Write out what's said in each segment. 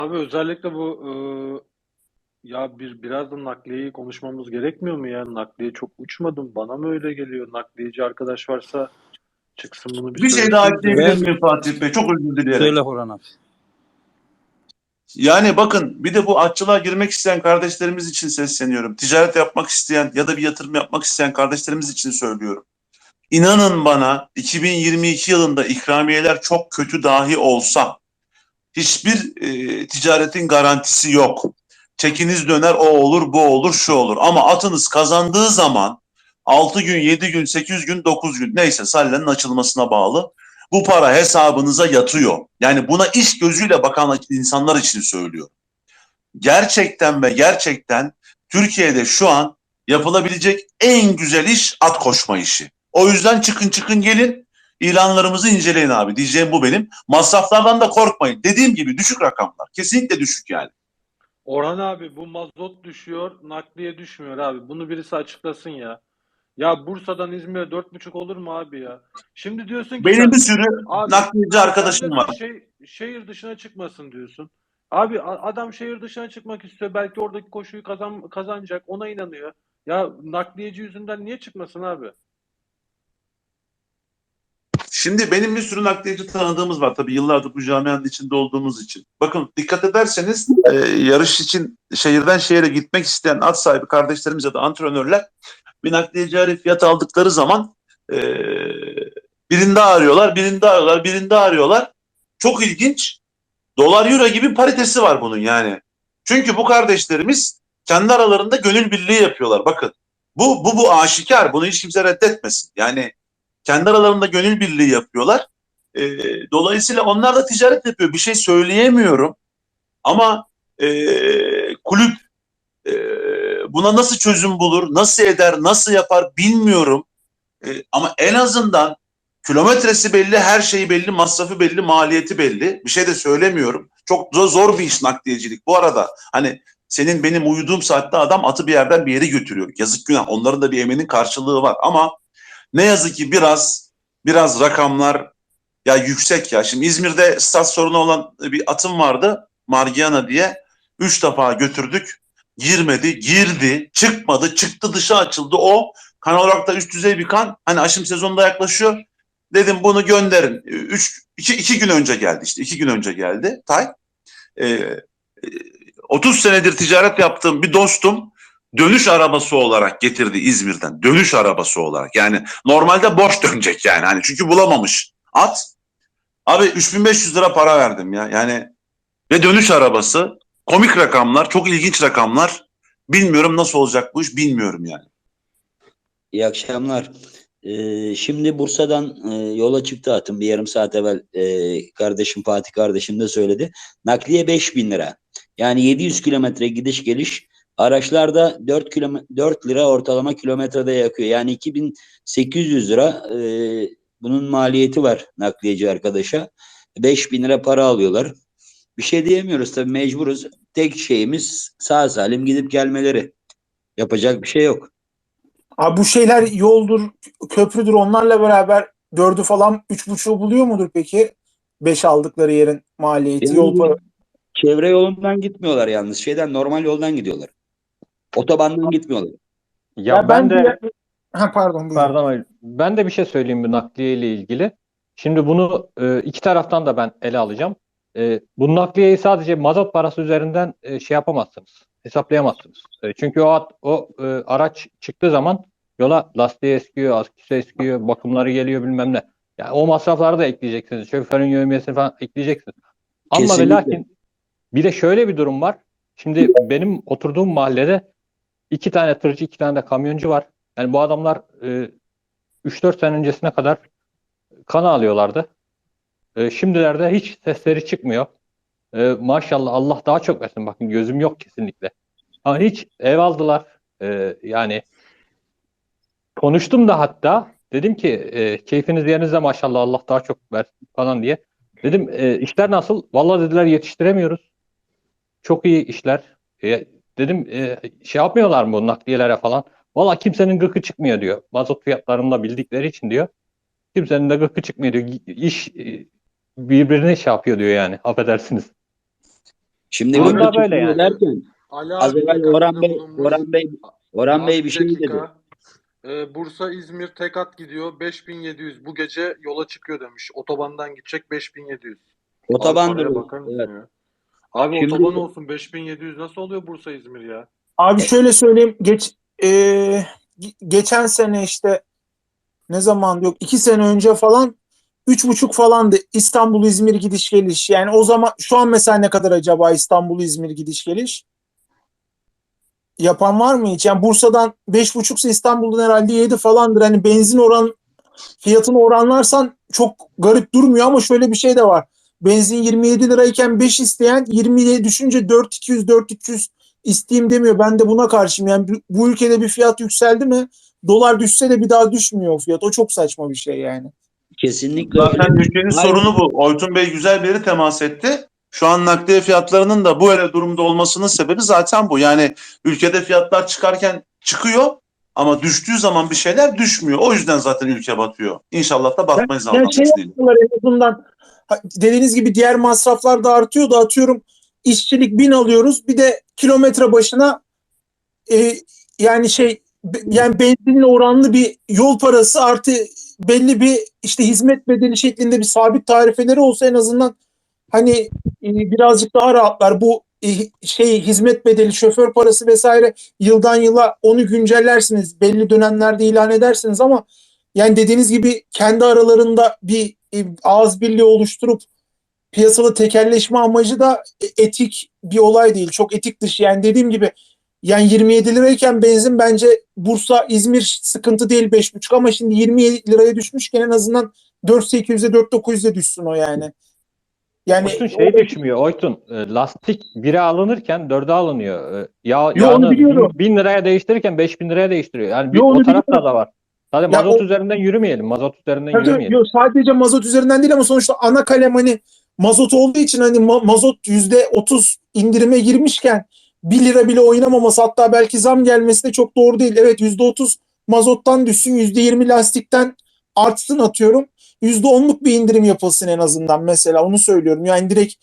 Abi özellikle bu e, ya bir biraz da nakliyeyi konuşmamız gerekmiyor mu ya? Nakliye çok uçmadım. Bana mı öyle geliyor? Nakliyeci arkadaş varsa çıksın bunu bir Bir şey daha ekleyebilir miyim Fatih Bey? Çok özür dileyerek. Söyle Orhan abi. Yani bakın bir de bu atçılığa girmek isteyen kardeşlerimiz için sesleniyorum. Ticaret yapmak isteyen ya da bir yatırım yapmak isteyen kardeşlerimiz için söylüyorum. İnanın bana 2022 yılında ikramiyeler çok kötü dahi olsa hiçbir e, ticaretin garantisi yok. Çekiniz döner o olur bu olur şu olur. Ama atınız kazandığı zaman 6 gün 7 gün 8 gün 9 gün neyse sallenin açılmasına bağlı bu para hesabınıza yatıyor. Yani buna iş gözüyle bakan insanlar için söylüyorum. Gerçekten ve gerçekten Türkiye'de şu an yapılabilecek en güzel iş at koşma işi. O yüzden çıkın çıkın gelin ilanlarımızı inceleyin abi. Diyeceğim bu benim. Masraflardan da korkmayın. Dediğim gibi düşük rakamlar. Kesinlikle düşük yani. Orhan abi bu mazot düşüyor, nakliye düşmüyor abi. Bunu birisi açıklasın ya. Ya Bursa'dan İzmir'e dört buçuk olur mu abi ya? Şimdi diyorsun ki Benim bir sürü Abi, nakliyeci arkadaşım var. Şey, şehir dışına çıkmasın diyorsun. Abi adam şehir dışına çıkmak istiyor. Belki oradaki koşuyu kazan, kazanacak. Ona inanıyor. Ya nakliyeci yüzünden niye çıkmasın abi? Şimdi benim bir sürü nakliyeci tanıdığımız var. Tabii yıllardır bu camianın içinde olduğumuz için. Bakın dikkat ederseniz e, yarış için şehirden şehire gitmek isteyen at sahibi kardeşlerimiz ya da antrenörler bir nakliyeci fiyat aldıkları zaman e, birinde arıyorlar, birinde arıyorlar, birinde arıyorlar. Çok ilginç. Dolar euro gibi paritesi var bunun yani. Çünkü bu kardeşlerimiz kendi aralarında gönül birliği yapıyorlar. Bakın bu bu bu aşikar. Bunu hiç kimse reddetmesin. Yani kendi aralarında gönül birliği yapıyorlar. E, dolayısıyla onlar da ticaret yapıyor. Bir şey söyleyemiyorum. Ama e, kulüp e, buna nasıl çözüm bulur, nasıl eder, nasıl yapar bilmiyorum. E, ama en azından kilometresi belli, her şeyi belli, masrafı belli, maliyeti belli. Bir şey de söylemiyorum. Çok zor, zor bir iş nakliyecilik. Bu arada hani senin benim uyuduğum saatte adam atı bir yerden bir yere götürüyor. Yazık günah. Onların da bir emeğinin karşılığı var. Ama ne yazık ki biraz biraz rakamlar ya yüksek ya. Şimdi İzmir'de stat sorunu olan bir atım vardı. Margiana diye. Üç defa götürdük. Girmedi, girdi, çıkmadı, çıktı dışa açıldı. O kan olarak da üst düzey bir kan. Hani aşım sezonunda yaklaşıyor. Dedim bunu gönderin. Üç, iki, iki gün önce geldi işte. iki gün önce geldi. Tay. Ee, e, 30 senedir ticaret yaptığım bir dostum dönüş arabası olarak getirdi İzmir'den. Dönüş arabası olarak. Yani normalde boş dönecek yani. Hani çünkü bulamamış. At. Abi 3500 lira para verdim ya. Yani ve dönüş arabası. Komik rakamlar, çok ilginç rakamlar. Bilmiyorum nasıl olacak bu iş, bilmiyorum yani. İyi akşamlar. Ee, şimdi Bursa'dan e, yola çıktı atım. Bir yarım saat evvel e, kardeşim Fatih kardeşim de söyledi. Nakliye 5000 lira. Yani 700 kilometre gidiş geliş araçlarda 4 kilome 4 lira ortalama kilometrede yakıyor. Yani 2800 lira e, bunun maliyeti var nakliyeci arkadaşa. 5000 lira para alıyorlar. Bir şey diyemiyoruz tabii mecburuz. Tek şeyimiz sağ salim gidip gelmeleri. Yapacak bir şey yok. Abi bu şeyler yoldur, köprüdür onlarla beraber dördü falan üç buçuğu buluyor mudur peki? Beş aldıkları yerin maliyeti, Yani yol para. Çevre yolundan gitmiyorlar yalnız. Şeyden normal yoldan gidiyorlar. Otobandan gitmiyorlar. Ya, Ya ben, de Ha pardon buyurun. pardon ben de bir şey söyleyeyim bu nakliye ile ilgili. Şimdi bunu e, iki taraftan da ben ele alacağım. E, bu nakliyeyi sadece mazot parası üzerinden e, şey yapamazsınız. Hesaplayamazsınız. E, çünkü o at, o e, araç çıktığı zaman yola lastiği eskiyor, aküsü eskiyor, bakımları geliyor bilmem ne. Yani o masrafları da ekleyeceksiniz. Şoförün yövmiyesini falan ekleyeceksiniz. Ama ve lakin bir de şöyle bir durum var. Şimdi benim oturduğum mahallede iki tane tırcı, iki tane de kamyoncu var. Yani bu adamlar e, 3-4 sene öncesine kadar kan alıyorlardı. E, şimdilerde hiç sesleri çıkmıyor. E, maşallah Allah daha çok versin. Bakın gözüm yok kesinlikle. Ama hiç ev aldılar. E, yani konuştum da hatta dedim ki e, keyfiniz yerinizde maşallah Allah daha çok versin falan diye. Dedim e, işler nasıl? Vallahi dediler yetiştiremiyoruz. Çok iyi işler. E, dedim e, şey yapmıyorlar mı bu nakliyelere falan? Valla kimsenin gıkı çıkmıyor diyor. Mazot fiyatlarını da bildikleri için diyor. Kimsenin de gıkı çıkmıyor diyor. İş e, birbirini şey yapıyor diyor yani. Affedersiniz. Şimdi Durum yurt da dışı böyle yani. derken Ali az evvel Orhan Bey. Orhan Bey, Orhan Bey bir şey dedi. Ee, Bursa İzmir tek at gidiyor 5700 bu gece yola çıkıyor demiş. Otobandan gidecek 5700. Abi Otobandır. Evet. ya? Abi Şimdi- otoban olsun 5700 nasıl oluyor Bursa İzmir ya? Abi şöyle söyleyeyim. Geç e, ge- geçen sene işte ne zaman yok iki sene önce falan üç buçuk falandı İstanbul İzmir gidiş geliş. Yani o zaman şu an mesela ne kadar acaba İstanbul İzmir gidiş geliş? Yapan var mı hiç? Yani Bursa'dan beş buçuksa İstanbul'dan herhalde yedi falandır. Hani benzin oran fiyatını oranlarsan çok garip durmuyor ama şöyle bir şey de var. Benzin 27 lirayken 5 isteyen 20'ye düşünce 4200 4300 isteyeyim demiyor. Ben de buna karşıyım. Yani bu- ülkede bir fiyat yükseldi mi dolar düşse de bir daha düşmüyor o fiyat. O çok saçma bir şey yani. Kesinlikle. Zaten ülkenin Aynen. sorunu bu. Oytun Bey güzel bir yere temas etti. Şu an nakliye fiyatlarının da bu öyle durumda olmasının sebebi zaten bu. Yani ülkede fiyatlar çıkarken çıkıyor ama düştüğü zaman bir şeyler düşmüyor. O yüzden zaten ülke batıyor. İnşallah da batmayız Yani Allah'ın şey yapıyorlar en azından dediğiniz gibi diğer masraflar da artıyor. Da atıyorum işçilik bin alıyoruz. Bir de kilometre başına e, yani şey yani benzinle oranlı bir yol parası artı belli bir işte hizmet bedeli şeklinde bir sabit tarifeleri olsa en azından hani e, birazcık daha rahatlar. Bu e, şey hizmet bedeli şoför parası vesaire yıldan yıla onu güncellersiniz. Belli dönemlerde ilan edersiniz ama yani dediğiniz gibi kendi aralarında bir ağız birliği oluşturup piyasada tekelleşme amacı da e, etik bir olay değil. Çok etik dışı. Yani dediğim gibi yani 27 lirayken benzin bence Bursa, İzmir sıkıntı değil 5,5 ama şimdi 27 liraya düşmüşken en azından 4.800'e 4.900'e düşsün o yani. Yani Oytun şey o- düşmüyor. Oytun e, lastik 1'e alınırken 4'e alınıyor. E, Yağ, onu yağını biliyorum. 1000 liraya değiştirirken 5000 liraya değiştiriyor. Yani bir, Yo, o tarafta da var. Sadece Ya mazot o- üzerinden yürümeyelim. Mazot üzerinden Tabii, yürümeyelim. yok, sadece mazot üzerinden değil ama sonuçta ana kalem hani mazot olduğu için hani ma- mazot yüzde otuz indirime girmişken 1 lira bile oynamaması hatta belki zam gelmesi de çok doğru değil. Evet yüzde otuz mazottan düşsün yüzde yirmi lastikten artsın atıyorum. Yüzde onluk bir indirim yapılsın en azından mesela onu söylüyorum. Yani direkt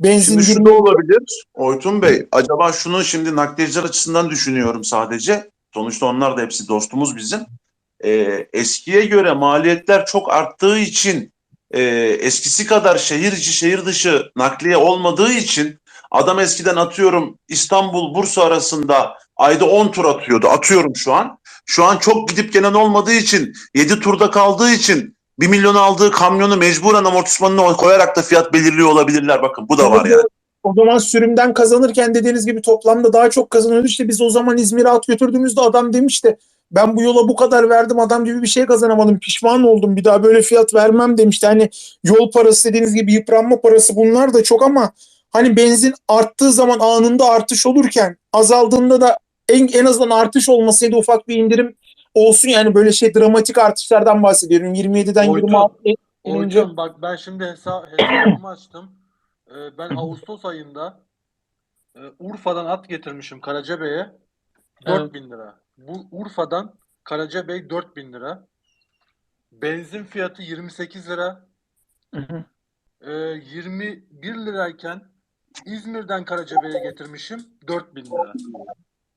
benzin Şimdi şu da olabilir. Oytun Bey, acaba şunu şimdi nakliyeciler açısından düşünüyorum sadece. Sonuçta onlar da hepsi dostumuz bizim. Ee, eskiye göre maliyetler çok arttığı için e, eskisi kadar şehir içi şehir dışı nakliye olmadığı için adam eskiden atıyorum İstanbul Bursa arasında ayda 10 tur atıyordu. Atıyorum şu an. Şu an çok gidip gelen olmadığı için 7 turda kaldığı için 1 milyon aldığı kamyonu mecburen amortismanına koyarak da fiyat belirliyor olabilirler. Bakın bu da var yani. O zaman sürümden kazanırken dediğiniz gibi toplamda daha çok kazanıyordu. İşte biz o zaman İzmir'e at götürdüğümüzde adam demişti ben bu yola bu kadar verdim adam gibi bir şey kazanamadım pişman oldum bir daha böyle fiyat vermem demişti. Hani yol parası dediğiniz gibi yıpranma parası bunlar da çok ama hani benzin arttığı zaman anında artış olurken azaldığında da en, en azından artış olmasaydı ufak bir indirim olsun yani böyle şey dramatik artışlardan bahsediyorum. 27'den Oytun. 26'ya inince Oytun bak ben şimdi hesa hesabımı açtım. Ee, ben Ağustos ayında e, Urfa'dan at getirmişim Karacabey'e 4000 lira. Bu Urfa'dan Karacabey 4000 lira. Benzin fiyatı 28 lira. Hı hı. Ee, 21 lirayken İzmir'den Karacabey'e getirmişim 4000 lira.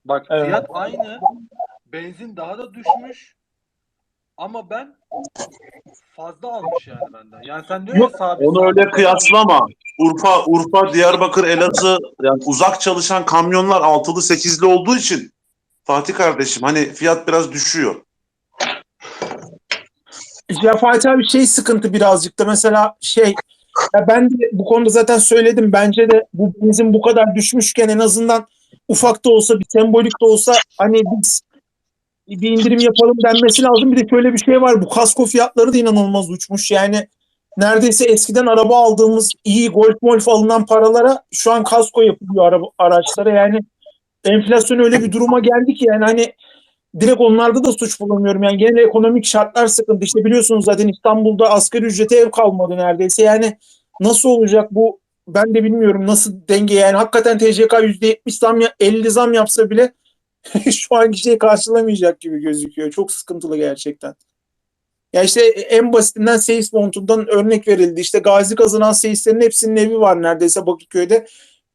Bak Evet. fiyat aynı. Benzin daha da düşmüş. Ama ben fazla almış yani benden. Yani sen diyor ya sabit. Onu öyle kıyaslama. Urfa, Urfa, Diyarbakır, Elazığ yani uzak çalışan kamyonlar altılı sekizli olduğu için Fatih kardeşim hani fiyat biraz düşüyor. Ya Fatih abi şey sıkıntı birazcık da mesela şey ya ben de bu konuda zaten söyledim bence de bu benzin bu kadar düşmüşken en azından ufak da olsa bir sembolik de olsa hani biz bir indirim yapalım denmesi lazım. Bir de şöyle bir şey var bu kasko fiyatları da inanılmaz uçmuş yani neredeyse eskiden araba aldığımız iyi golf molf alınan paralara şu an kasko yapılıyor araba, araçlara yani enflasyon öyle bir duruma geldi ki yani hani direkt onlarda da suç bulamıyorum. Yani genel ekonomik şartlar sıkıntı. İşte biliyorsunuz zaten İstanbul'da asgari ücrete ev kalmadı neredeyse. Yani nasıl olacak bu ben de bilmiyorum nasıl denge yani hakikaten TCK %70 zam ya- 50 zam yapsa bile şu anki şeyi karşılamayacak gibi gözüküyor. Çok sıkıntılı gerçekten. Ya işte en basitinden seyis montundan örnek verildi. İşte gazi kazanan seyislerin hepsinin evi var neredeyse Bakırköy'de.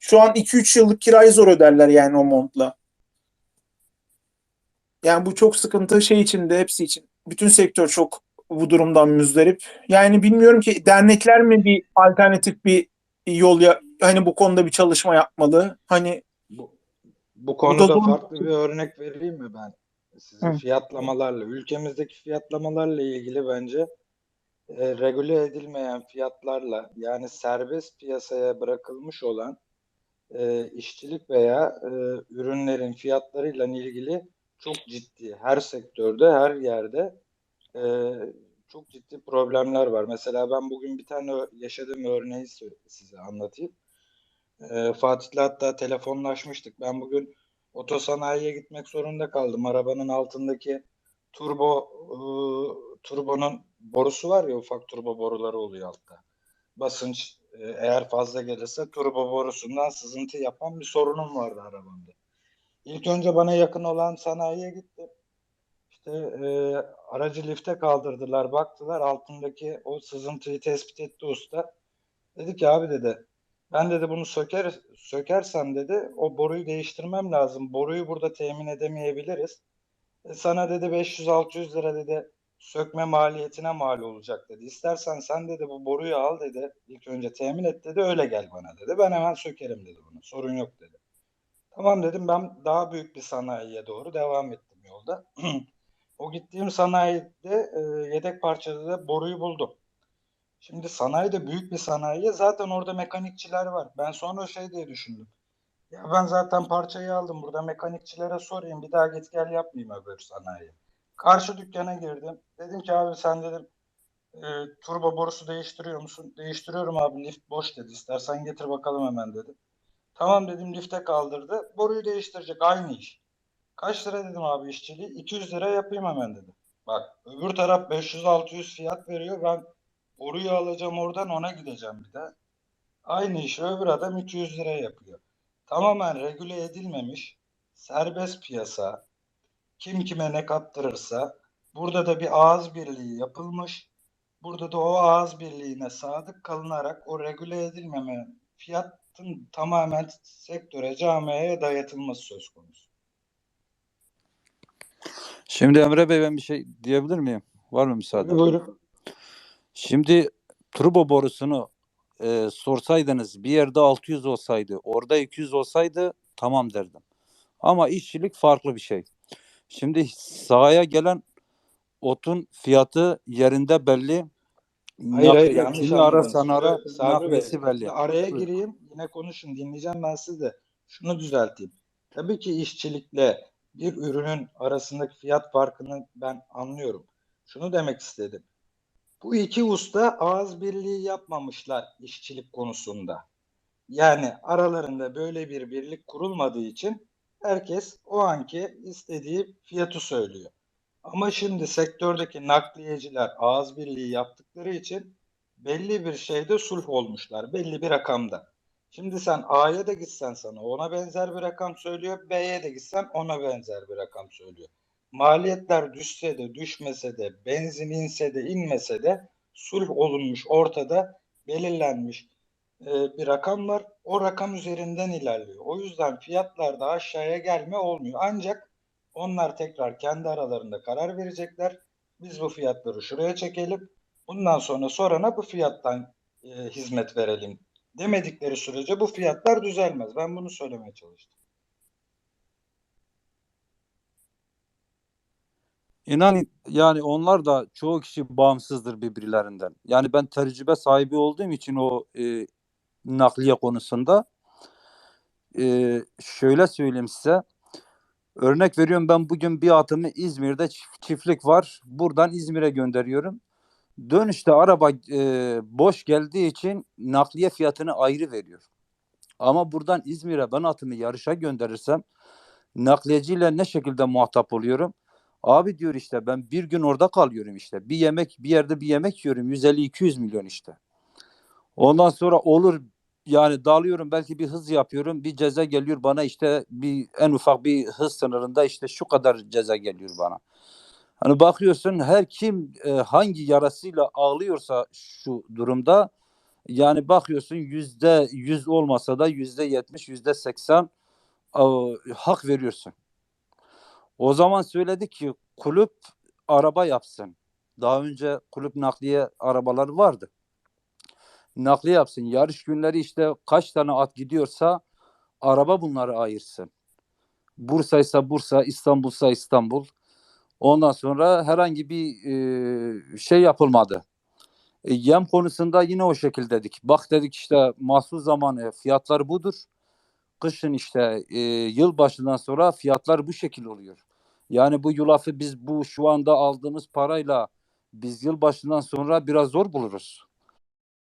Şu an 2-3 yıllık kirayı zor öderler yani o montla. Yani bu çok sıkıntı şey için de hepsi için. Bütün sektör çok bu durumdan müzdarip. Yani bilmiyorum ki dernekler mi bir alternatif bir yol ya hani bu konuda bir çalışma yapmalı. Hani Bu, bu konuda doğru. farklı bir örnek vereyim mi ben size? Hı. Fiyatlamalarla, ülkemizdeki fiyatlamalarla ilgili bence e, regüle edilmeyen fiyatlarla yani serbest piyasaya bırakılmış olan e, işçilik veya e, ürünlerin fiyatlarıyla ilgili çok ciddi her sektörde, her yerde e, çok ciddi problemler var. Mesela ben bugün bir tane yaşadığım örneği size anlatayım. E, Fatih'le hatta telefonlaşmıştık. Ben bugün otosanayiye gitmek zorunda kaldım. Arabanın altındaki turbo e, turbonun borusu var ya ufak turbo boruları oluyor altta. Basınç eğer fazla gelirse turbo borusundan sızıntı yapan bir sorunum vardı arabamda. İlk önce bana yakın olan sanayiye gittim. İşte e, aracı lifte kaldırdılar, baktılar altındaki o sızıntıyı tespit etti usta. Dedi ki abi dedi ben dedi bunu söker sökersem dedi o boruyu değiştirmem lazım. Boruyu burada temin edemeyebiliriz. E, sana dedi 500-600 lira dedi sökme maliyetine mal olacak dedi. İstersen sen dedi bu boruyu al dedi. İlk önce temin et dedi öyle gel bana dedi. Ben hemen sökerim dedi bunu. Sorun yok dedi. Tamam dedim ben daha büyük bir sanayiye doğru devam ettim yolda. o gittiğim sanayide e, yedek parçada da boruyu buldum. Şimdi sanayide büyük bir sanayi zaten orada mekanikçiler var. Ben sonra şey diye düşündüm. Ya ben zaten parçayı aldım burada mekanikçilere sorayım bir daha git gel yapmayayım öbür sanayiye. Karşı dükkana girdim. Dedim ki abi sen dedim e, turbo borusu değiştiriyor musun? Değiştiriyorum abi lift boş dedi. İstersen getir bakalım hemen dedi. Tamam dedim lifte kaldırdı. Boruyu değiştirecek aynı iş. Kaç lira dedim abi işçiliği? 200 lira yapayım hemen dedi. Bak öbür taraf 500-600 fiyat veriyor. Ben boruyu alacağım oradan ona gideceğim bir de. Aynı işi öbür adam 200 lira yapıyor. Tamamen regüle edilmemiş serbest piyasa kim kime ne kattırırsa burada da bir ağız birliği yapılmış. Burada da o ağız birliğine sadık kalınarak o regüle edilmeme fiyatın tamamen sektöre, camiaya dayatılması söz konusu. Şimdi Emre Bey ben bir şey diyebilir miyim? Var mı müsaade? Buyurun. Şimdi turbo borusunu e, sorsaydınız bir yerde 600 olsaydı orada 200 olsaydı tamam derdim. Ama işçilik farklı bir şey. Şimdi sahaya gelen otun fiyatı yerinde belli. Hayır hayır yanlış kimi ara sanara nakliyesi belli. araya Buyurun. gireyim yine konuşun dinleyeceğim ben sizi de. Şunu düzelteyim. Tabii ki işçilikle bir ürünün arasındaki fiyat farkını ben anlıyorum. Şunu demek istedim. Bu iki usta ağız birliği yapmamışlar işçilik konusunda. Yani aralarında böyle bir birlik kurulmadığı için herkes o anki istediği fiyatı söylüyor. Ama şimdi sektördeki nakliyeciler ağız birliği yaptıkları için belli bir şeyde sulh olmuşlar. Belli bir rakamda. Şimdi sen A'ya da gitsen sana ona benzer bir rakam söylüyor. B'ye de gitsen ona benzer bir rakam söylüyor. Maliyetler düşse de düşmese de benzin inse de inmese de sulh olunmuş ortada belirlenmiş bir rakam var. O rakam üzerinden ilerliyor. O yüzden fiyatlarda aşağıya gelme olmuyor. Ancak onlar tekrar kendi aralarında karar verecekler. Biz bu fiyatları şuraya çekelim. Bundan sonra sorana bu fiyattan e, hizmet verelim demedikleri sürece bu fiyatlar düzelmez. Ben bunu söylemeye çalıştım. İnan yani onlar da çoğu kişi bağımsızdır birbirlerinden. Yani ben tecrübe sahibi olduğum için o e, nakliye konusunda e, şöyle söyleyeyim size. Örnek veriyorum ben bugün bir atımı İzmir'de çift- çiftlik var. Buradan İzmir'e gönderiyorum. Dönüşte araba e, boş geldiği için nakliye fiyatını ayrı veriyor. Ama buradan İzmir'e ben atımı yarışa gönderirsem nakliyeciyle ne şekilde muhatap oluyorum? Abi diyor işte ben bir gün orada kalıyorum işte. Bir yemek bir yerde bir yemek yiyorum 150-200 milyon işte. Ondan sonra olur yani dalıyorum belki bir hız yapıyorum bir ceza geliyor bana işte bir en ufak bir hız sınırında işte şu kadar ceza geliyor bana. Hani bakıyorsun her kim e, hangi yarasıyla ağlıyorsa şu durumda Yani bakıyorsun yüzde yüz olmasa da yüzde yetmiş, yüzde seksen e, hak veriyorsun. O zaman söyledik ki kulüp araba yapsın. Daha önce kulüp nakliye arabaları vardı. Nakliye yapsın. Yarış günleri işte kaç tane at gidiyorsa araba bunları ayırsın. Bursa ise Bursa, İstanbul ise İstanbul. Ondan sonra herhangi bir e, şey yapılmadı. E, yem konusunda yine o şekilde dedik. Bak dedik işte mahsul zamanı fiyatlar budur. Kışın işte e, yılbaşından sonra fiyatlar bu şekil oluyor. Yani bu yulafı biz bu şu anda aldığımız parayla biz yılbaşından sonra biraz zor buluruz.